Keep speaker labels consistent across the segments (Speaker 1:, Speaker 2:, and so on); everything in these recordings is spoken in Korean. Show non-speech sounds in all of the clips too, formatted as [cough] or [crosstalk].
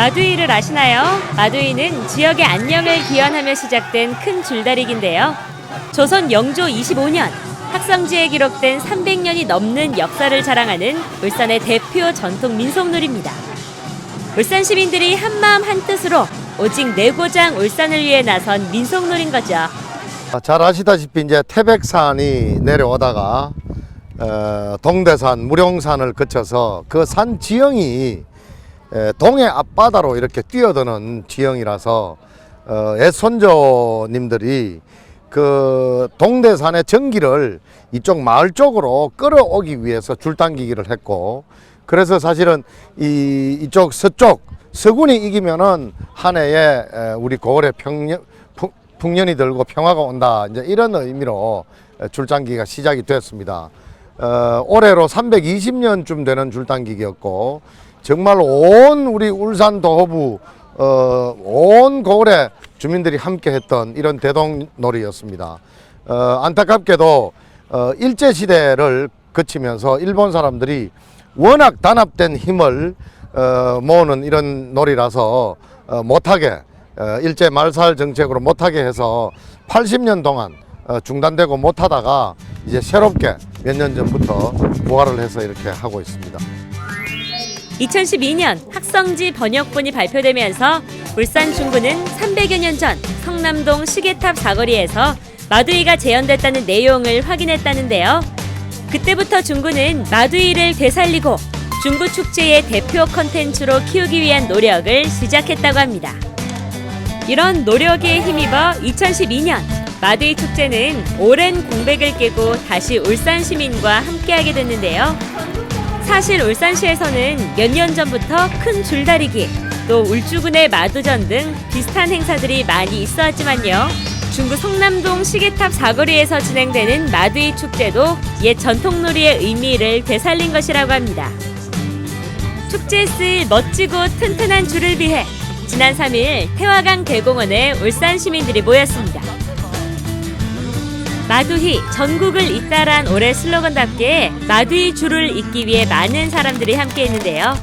Speaker 1: 마두이를 아시나요? 마두이는 지역의 안녕을 기원하며 시작된 큰 줄다리기인데요. 조선 영조 25년 학성지에 기록된 300년이 넘는 역사를 자랑하는 울산의 대표 전통 민속놀이입니다. 울산 시민들이 한마음 한뜻으로 오직 내고장 울산을 위해 나선 민속놀인 거죠.
Speaker 2: 아, 잘 아시다시피 이제 태백산이 내려오다가 어, 동대산, 무룡산을 거쳐서 그 산 지형이 에, 동해 앞바다로 이렇게 뛰어드는 지형이라서 어, 옛 손조님들이 그 동대산의 전기를 이쪽 마을 쪽으로 끌어오기 위해서 줄당기기를 했고 그래서 사실은 이 이쪽 서쪽 서군이 이기면은 한 해에 에, 우리 고을에 평년 풍- 풍년이 들고 평화가 온다 이제 이런 의미로 줄당기가 시작이 됐습니다. 어, 올해로 320년쯤 되는 줄당기기였고 정말 온 우리 울산 도호부 어, 온 고을의 주민들이 함께 했던 이런 대동놀이였습니다. 어, 안타깝게도 어, 일제 시대를 거치면서 일본 사람들이 워낙 단합된 힘을 어, 모으는 이런 놀이라서 어, 못하게 어, 일제 말살 정책으로 못하게 해서 80년 동안 어, 중단되고 못하다가 이제 새롭게 몇 년 전부터 부활을 해서 이렇게 하고 있습니다.
Speaker 1: 2012년 학성지 번역본이 발표되면서 울산 중구는 300여 년 전 성남동 시계탑 사거리에서 마두이가 재현됐다는 내용을 확인했다는데요. 그때부터 중구는 마두이를 되살리고 중구 축제의 대표 컨텐츠로 키우기 위한 노력을 시작했다고 합니다. 이런 노력에 힘입어 2012년 마두이 축제는 오랜 공백을 깨고 다시 울산 시민과 함께하게 됐는데요. 사실 울산시에서는 몇 년 전부터 큰 줄다리기, 또 울주군의 마두전 등 비슷한 행사들이 많이 있어왔지만요. 중구 성남동 시계탑 사거리에서 진행되는 마두이 축제도 옛 전통놀이의 의미를 되살린 것이라고 합니다. 축제에 쓰일 멋지고 튼튼한 줄을 위해 지난 3일 태화강 대공원에 울산 시민들이 모였습니다. 마두희 전국을 잇따란 올해 슬로건답게 마두희 줄을 잇기 위해 많은 사람들이 함께했는데요.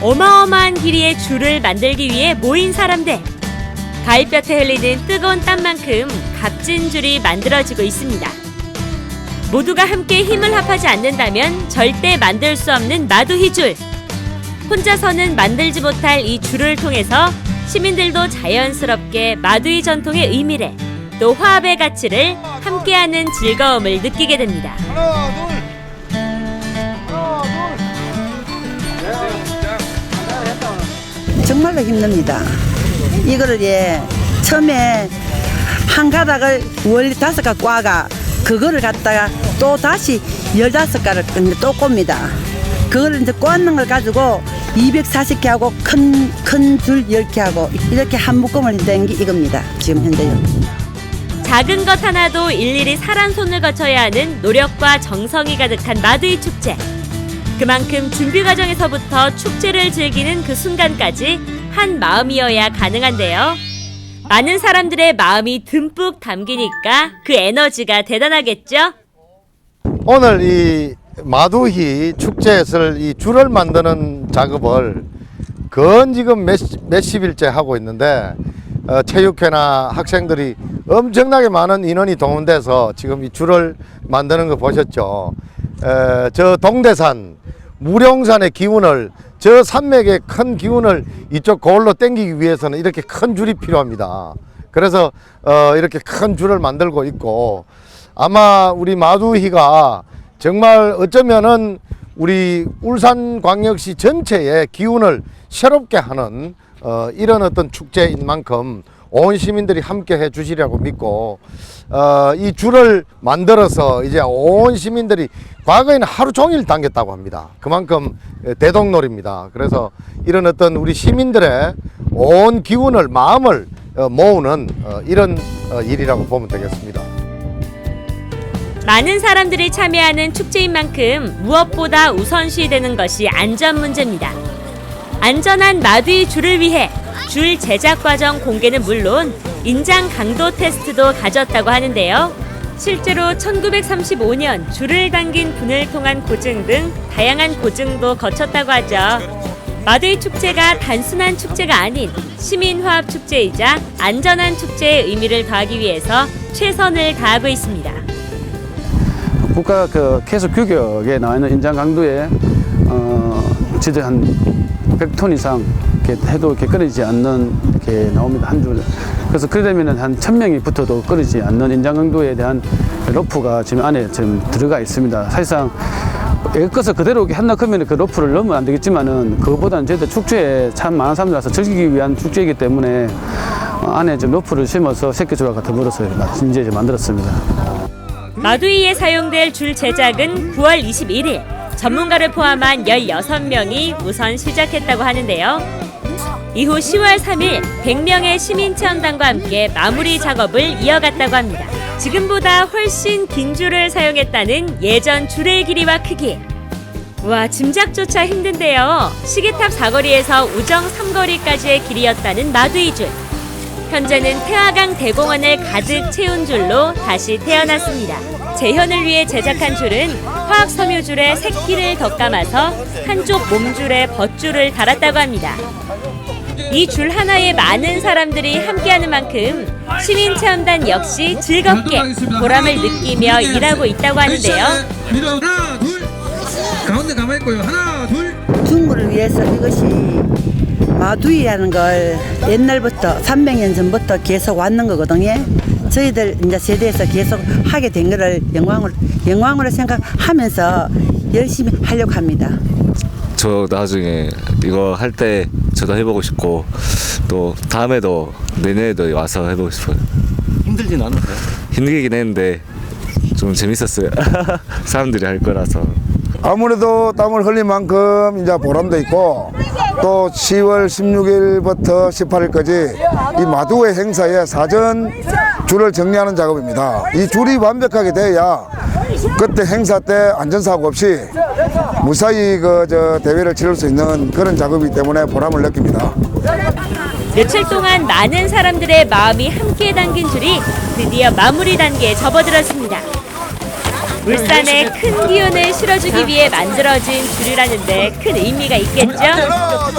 Speaker 1: 어마어마한 길이의 줄을 만들기 위해 모인 사람들. 가을볕에 흘리는 뜨거운 땀만큼 값진 줄이 만들어지고 있습니다. 모두가 함께 힘을 합하지 않는다면 절대 만들 수 없는 마두희 줄. 혼자서는 만들지 못할 이 줄을 통해서 시민들도 자연스럽게 마두이 전통의 의미를 또 화합의 가치를 함께하는 즐거움을 느끼게 됩니다.
Speaker 3: 정말로 힘듭니다. 이거를 예 처음에 한 가닥을 원래 다섯 가 꽈가 그거를 갖다가 또 다시 열다섯 가를 또 꼽니다. 그거를 이제 꽂는 걸 가지고 240개 하고 큰 큰 줄 10개 하고 이렇게 한 묶음을 된게 이겁니다. 지금 현재요.
Speaker 1: 작은 것 하나도 일일이 사람 손을 거쳐야 하는 노력과 정성이 가득한 마두이 축제. 그만큼 준비 과정에서부터 축제를 즐기는 그 순간까지 한 마음이어야 가능한데요. 많은 사람들의 마음이 듬뿍 담기니까 그 에너지가 대단하겠죠?
Speaker 2: 오늘 이 마두희 축제에서 이 줄을 만드는 작업을 건 지금 몇, 몇십일째 하고 있는데 어, 체육회나 학생들이 엄청나게 많은 인원이 동원돼서 지금 이 줄을 만드는 거 보셨죠. 에, 저 동대산, 무룡산의 기운을 저 산맥의 큰 기운을 이쪽 거울로 땡기기 위해서는 이렇게 큰 줄이 필요합니다. 그래서 어, 이렇게 큰 줄을 만들고 있고 아마 우리 마두희가 정말 어쩌면은 우리 울산광역시 전체의 기운을 새롭게 하는 어, 이런 어떤 축제인 만큼 온 시민들이 함께 해 주시리라고 믿고 어, 이 줄을 만들어서 이제 온 시민들이 과거에는 하루 종일 당겼다고 합니다. 그만큼 대동놀입니다. 그래서 이런 어떤 우리 시민들의 온 기운을 마음을 어, 모으는 어, 이런 어, 일이라고 보면 되겠습니다.
Speaker 1: 많은 사람들이 참여하는 축제인 만큼 무엇보다 우선시되는 것이 안전 문제입니다. 안전한 마두이 줄을 위해 줄 제작 과정 공개는 물론 인장 강도 테스트도 가졌다고 하는데요. 실제로 1935년 줄을 당긴 분을 통한 고증 등 다양한 고증도 거쳤다고 하죠. 마두이 축제가 단순한 축제가 아닌 시민화합 축제이자 안전한 축제의 의미를 더하기 위해서 최선을 다하고 있습니다.
Speaker 4: 국가 그 계속 규격에 나와 있는 인장 강도에 어 지대 한 100톤 이상 이렇게 해도 이렇게 끊이지 않는 이렇게 나옵니다 한 줄. 그래서 그러면은 한 1000명이 붙어도 끊이지 않는 인장 강도에 대한 로프가 지금 안에 지금 들어가 있습니다. 사실상 애것을 그대로 한다 그러면 그 로프를 넣으면 안 되겠지만은 그거보다는 저희들 축제에 참 많은 사람들이 와서 즐기기 위한 축제이기 때문에 어, 안에 좀 로프를 심어서 새끼줄과 이제 이제 만들었습니다.
Speaker 1: 마두이에 사용될 줄 제작은 9월 21일 전문가를 포함한 16명이 우선 시작했다고 하는데요. 이후 10월 3일 100명의 시민 체험단과 함께 마무리 작업을 이어갔다고 합니다. 지금보다 훨씬 긴 줄을 사용했다는 예전 줄의 길이와 크기. 와 짐작조차 힘든데요. 시계탑 사거리에서 우정 삼거리까지의 길이였다는 마두이 줄. 현재는 태화강 대공원을 가득 채운 줄로 다시 태어났습니다. 재현을 위해 제작한 줄은 화학 섬유줄에 새끼를 덧감아서 한쪽 몸줄에 벗줄을 달았다고 합니다. 이 줄 하나에 많은 사람들이 함께하는 만큼 시민 체험단 역시 즐겁게 보람을 느끼며 일하고 있다고 하는데요.
Speaker 5: 하나 둘 가운데 가만히 있고요 하나 둘
Speaker 3: 중구를 위해서 이것이 마두이라는 걸 옛날부터 300년 전부터 계속 왔는 거거든요. 저희들 이제 세대에서 계속 하게 된 거를 영광으로 영광으로 생각하면서 열심히 하려고 합니다.
Speaker 6: 저 나중에 이거 할 때 저도 해보고 싶고 또 다음에도 내년에도 와서 해보고 싶어요.
Speaker 7: 힘들진 않으세요?
Speaker 6: 힘들긴 했는데 좀 재밌었어요. [laughs] 사람들이 할 거라서.
Speaker 8: 아무래도 땀을 흘린 만큼 이제 보람도 있고 또 10월 16일부터 18일까지 이 마두의 행사에 사전 줄을 정리하는 작업입니다. 이 줄이 완벽하게 돼야 그때 행사 때 안전사고 없이 무사히 그 저 대회를 치를 수 있는 그런 작업이기 때문에 보람을 느낍니다.
Speaker 1: 며칠 동안 많은 사람들의 마음이 함께 담긴 줄이 드디어 마무리 단계에 접어들었습니다. 울산에 큰 기운을 실어주기 위해 만들어진 줄이라는데 큰 의미가 있겠죠?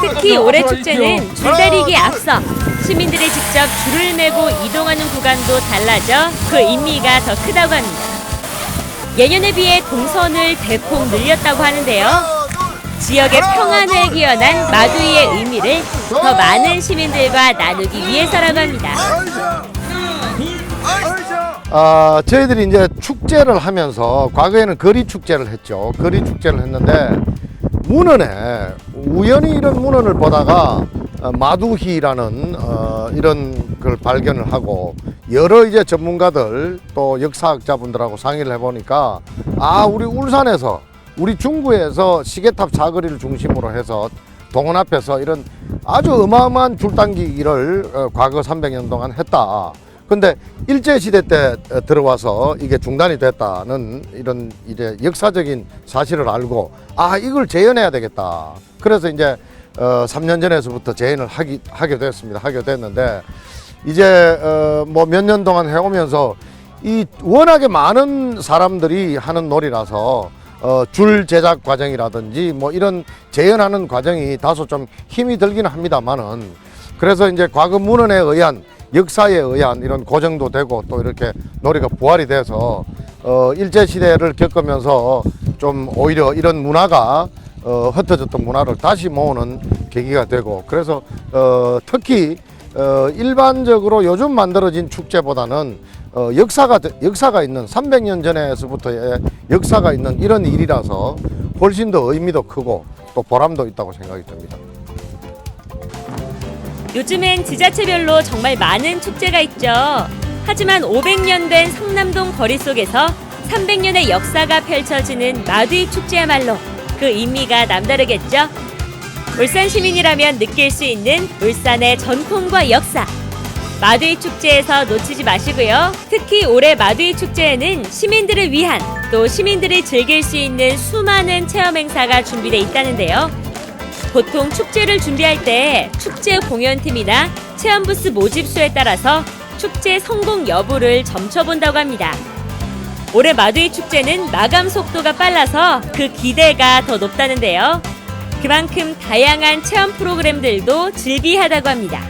Speaker 1: 특히 올해 축제는 줄다리기에 앞서 시민들이 직접 줄을 메고 이동하는 구간도 달라져 그 의미가 더 크다고 합니다. 예년에 비해 동선을 대폭 늘렸다고 하는데요. 지역의 평안을 기원한 마두이의 의미를 더 많은 시민들과 나누기 위해서라고 합니다.
Speaker 2: 아, 저희들이 이제 축제를 하면서 과거에는 거리 축제를 했죠. 거리 축제를 했는데 문헌에 우연히 이런 문헌을 보다가 어, 마두희라는 어, 이런 걸 발견을 하고 여러 이제 전문가들 또 역사학자분들하고 상의를 해보니까 아 우리 울산에서 우리 중구에서 시계탑 사거리를 중심으로 해서 동원 앞에서 이런 아주 어마어마한 줄당기기를 어, 과거 300년 동안 했다. 근데 일제 시대 때 어, 들어와서 이게 중단이 됐다는 이런 이제 역사적인 사실을 알고 아 이걸 재현해야 되겠다. 그래서 이제 어 3년 전에서부터 재현을 하기 하게 됐습니다. 하게 됐는데 이제 어 뭐 몇 년 동안 해오면서 이 워낙에 많은 사람들이 하는 놀이라서 어, 줄 제작 과정이라든지 뭐 이런 재현하는 과정이 다소 좀 힘이 들기는 합니다만은 그래서 이제 과거 문헌에 의한 역사에 의한 이런 고정도 되고 또 이렇게 놀이가 부활이 돼서 어, 일제 시대를 겪으면서 좀 오히려 이런 문화가 어, 흩어졌던 문화를 다시 모으는 계기가 되고 그래서 어, 특히 어, 일반적으로 요즘 만들어진 축제보다는 어, 역사가 역사가 있는 300년 전에서부터의 역사가 있는 이런 일이라서 훨씬 더 의미도 크고 또 보람도 있다고 생각이 듭니다.
Speaker 1: 요즘엔 지자체별로 정말 많은 축제가 있죠. 하지만 500년 된 성남동 거리 속에서 300년의 역사가 펼쳐지는 마두이 축제야말로 그 의미가 남다르겠죠. 울산 시민이라면 느낄 수 있는 울산의 전통과 역사. 마두이 축제에서 놓치지 마시고요. 특히 올해 마두이 축제에는 시민들을 위한 또 시민들이 즐길 수 있는 수많은 체험 행사가 준비돼 있다는데요. 보통 축제를 준비할 때 축제 공연팀이나 체험 부스 모집수에 따라서 축제 성공 여부를 점쳐본다고 합니다. 올해 마두이 축제는 마감 속도가 빨라서 그 기대가 더 높다는데요. 그만큼 다양한 체험 프로그램들도 즐비하다고 합니다.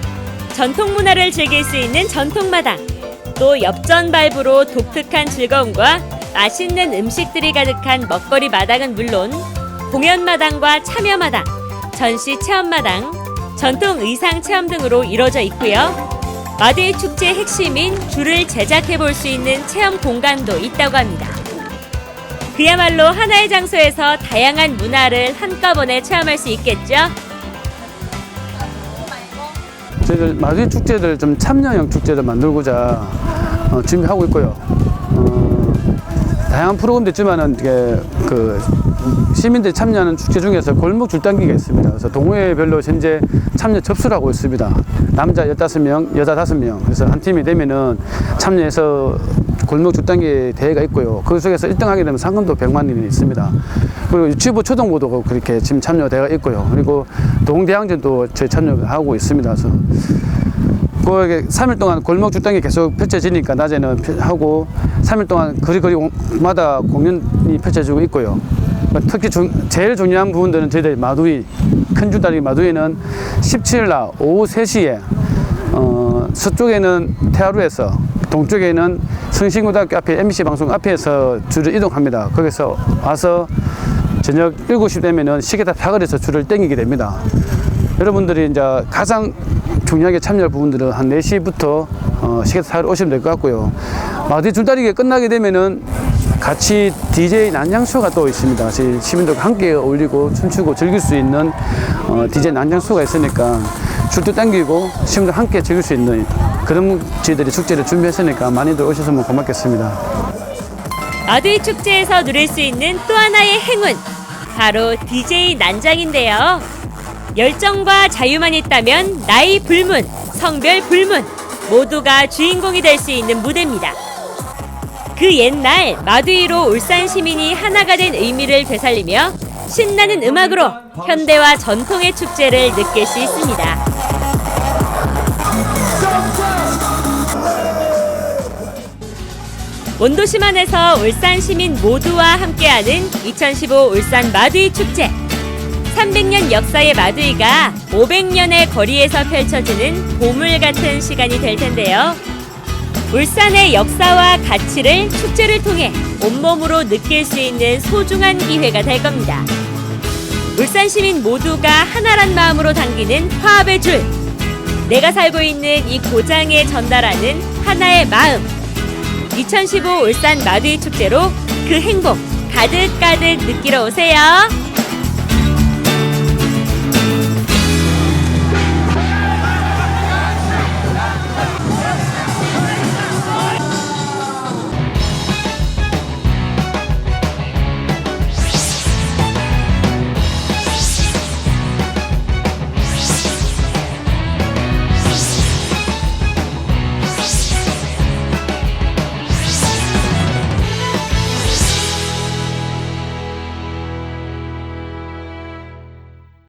Speaker 1: 전통 문화를 즐길 수 있는 전통마당, 또 엽전 발부로 독특한 즐거움과 맛있는 음식들이 가득한 먹거리 마당은 물론 공연 마당과 참여 마당, 전시 체험 마당, 전통 의상 체험 등으로 이루어져 있고요. 마드이 축제 핵심인 줄을 제작해 볼 수 있는 체험 공간도 있다고 합니다. 그야말로 하나의 장소에서 다양한 문화를 한꺼번에 체험할 수 있겠죠?
Speaker 4: 저희들 마두이 축제들 좀 참여형 축제를 만들고자 어, 준비하고 있고요. 어, 다양한 프로그램도 있지만은 이게 그 시민들이 참여하는 축제 중에서 골목 줄당기가 있습니다. 그래서 동호회별로 현재 참여 접수를 하고 있습니다. 남자 15명, 여자 5명. 그래서 한 팀이 되면은 참여해서 골목 줄당기 대회가 있고요. 그 속에서 1등 하게 되면 상금도 100만 원이 있습니다. 그리고 유치부 초등부도 그렇게 지금 참여대가 있고요. 그리고 동대항전도 저희 참여하고 있습니다. 그래서 그게 3일 동안 골목 줄당이 계속 펼쳐지니까 낮에는 펴- 하고 3일 동안 거리거리마다 공연이 펼쳐지고 있고요. 특히 중- 제일 중요한 부분들은 저희들 마두이 큰 줄다리 마두이는 17일 날 오후 3시에 어, 서쪽에는 태하루에서 동쪽에는 성신고등학교 앞에 MBC 방송 앞에서 줄을 이동합니다. 거기서 와서 저녁 7시 되면은 시계탑 사거리에서 줄을 땡기게 됩니다. 여러분들이 이제 가장 중요하게 참여할 부분들은 한 4시부터 어, 시계탑 사거리 오시면 될 것 같고요. 마디 줄다리기 끝나게 되면은 같이 DJ 난장쇼가 또 있습니다. 같이 시민들과 함께 어울리고 춤추고 즐길 수 있는 어, DJ 난장쇼가 있으니까 줄도 당기고 시민들 함께 즐길 수 있는 그런 저희들이 축제를 준비했으니까 많이들 오셨으면 고맙겠습니다.
Speaker 1: 마두이 축제에서 누릴 수 있는 또 하나의 행운 바로 DJ 난장인데요. 열정과 자유만 있다면 나이 불문, 성별 불문 모두가 주인공이 될 수 있는 무대입니다. 그 옛날 마두이로 울산 시민이 하나가 된 의미를 되살리며 신나는 음악으로 현대와 전통의 축제를 느낄 수 있습니다. 원도심안에서 울산 시민 모두와 함께하는 2015 울산 마두이 축제. 300년 역사의 마두이가 500년의 거리에서 펼쳐지는 보물 같은 시간이 될 텐데요. 울산의 역사와 가치를 축제를 통해 온몸으로 느낄 수 있는 소중한 기회가 될 겁니다. 울산 시민 모두가 하나란 마음으로 당기는 화합의 줄. 내가 살고 있는 이 고장에 전달하는 하나의 마음. 2015 울산 마두이 축제로 그 행복 가득가득 느끼러 오세요.